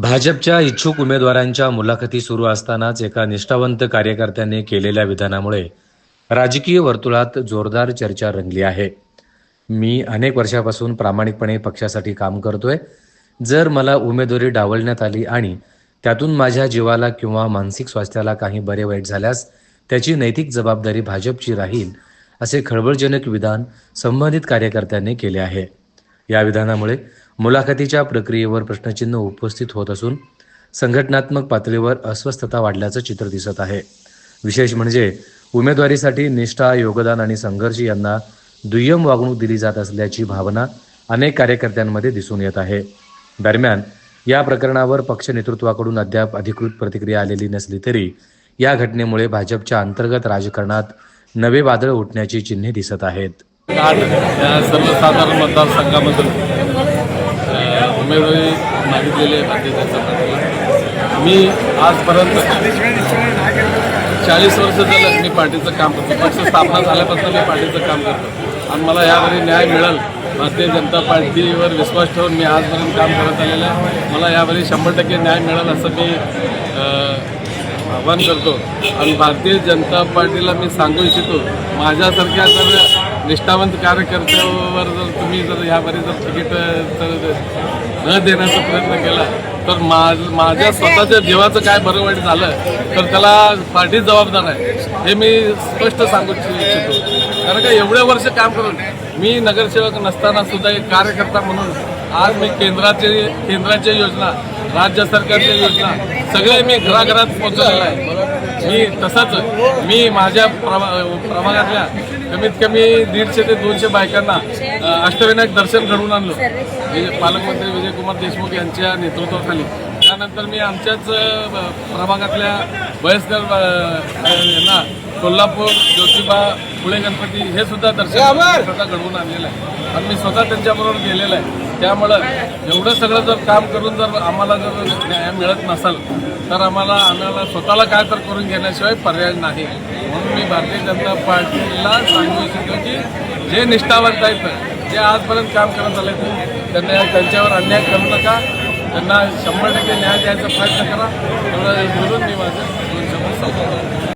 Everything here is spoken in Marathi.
भाजपच्या इच्छुक उमेदवारांच्या मुलाखती सुरू असतानाच एका निष्ठावंत कार्यकर्त्याने केलेल्या विधानामुळे राजकीय वर्तुळात जोरदार चर्चा रंगली आहे. मी अनेक वर्षापासून प्रामाणिकपणे पक्षासाठी काम करतोय. जर मला उमेदवारी डावलण्यात आली आणि त्यातून माझ्या जीवाला किंवा मानसिक स्वास्थ्याला काही बरे वाईट झाल्यास त्याची नैतिक जबाबदारी भाजपची राहील असे खळबळजनक विधान संबंधित कार्यकर्त्यांनी केले आहे. या विधानामुळे मुलाखतीच्या प्रक्रियेवर प्रश्नचिन्ह उपस्थित होत असून संघटनात्मक पातळीवर अस्वस्थता वाढल्याचं चित्र दिसत आहे. विशेष म्हणजे उमेदवारीसाठी निष्ठा योगदान आणि संघर्ष यांना दुय्यम वागणूक दिली जात असल्याची भावना अनेक कार्यकर्त्यांमध्ये दिसून येत आहे. दरम्यान या प्रकरणावर पक्ष नेतृत्वाकडून अद्याप अधिकृत प्रतिक्रिया आलेली नसली तरी या घटनेमुळे भाजपच्या अंतर्गत राजकारणात नवे वादळ उठण्याची चिन्हे दिसत आहेत. सर्वसाधारण मतदारसंघामधून उमेदवारी मागितलेली आहे भारतीय जनता पार्टीला. मी आजपर्यंत चाळीस वर्ष झालं मी पार्टीचं काम करतो. पक्ष स्थापना झाल्यापासून मी पार्टीचं काम करतो. आणि मला यावेळी न्याय मिळेल. भारतीय जनता पार्टीवर विश्वास ठेवून मी आजपर्यंत काम करत आलेलं आहे. मला यावेळी शंभर टक्के न्याय मिळेल असं मी आवाहन आव्हान करतो. आणि भारतीय जनता पार्टीला मी सांगू इच्छितो माझ्यासारख्या जर निष्ठावंत कार्यकर्त्यावर जर तुम्ही जर यावेळी जर तिकीट तर न देण्याचा प्रयत्न केला. तर माझ्या स्वतःच्या जीवाचं काय बरं वाईट झालं तर त्याला पार्टी जबाबदार आहे. हे मी स्पष्ट सांगू इच्छितो. कारण का एवढे वर्ष काम करून मी नगरसेवक नसताना सुद्धा एक कार्यकर्ता म्हणून आज मी केंद्राचे केंद्राच्या योजना राज्य सरकारच्या योजना सगळे मी घराघरात पोहोचलेलो आहे. मी तसंच मी माझ्या प्रभागातल्या कमीत कमी दीडशे ते दोनशे बायकांना अष्टविनायक दर्शन घडवून आणलं. पालकमंत्री विजयकुमार देशमुख यांच्या नेतृत्वाखाली. त्यानंतर मी आमच्याच प्रभागातल्या वयस्कर यांना कोल्हापूर ज्योतिबा पुणे गणपती हे सुद्धा दर्शन स्वतः घडवून आणलेलं आहे. आणि मी स्वतः त्यांच्याबरोबर गेलेलं आहे. त्यामुळं एवढं सगळं जर काम करून जर आम्हाला जर न्याय मिळत नसेल तर आम्हाला आम्हाला स्वतःला काय तर करून घेण्याशिवाय पर्याय नाही. मी भारतीय जनता पार्टीला सांगू इच्छितो की जे निष्ठावंत आहेत जे आजपर्यंत काम करत आले त्यांना त्यांच्यावर अन्याय करू नका. त्यांना शंभर टक्के न्याय द्यायचा प्रयत्न करा. एवढं बोलून मी माझं दोन सांगतो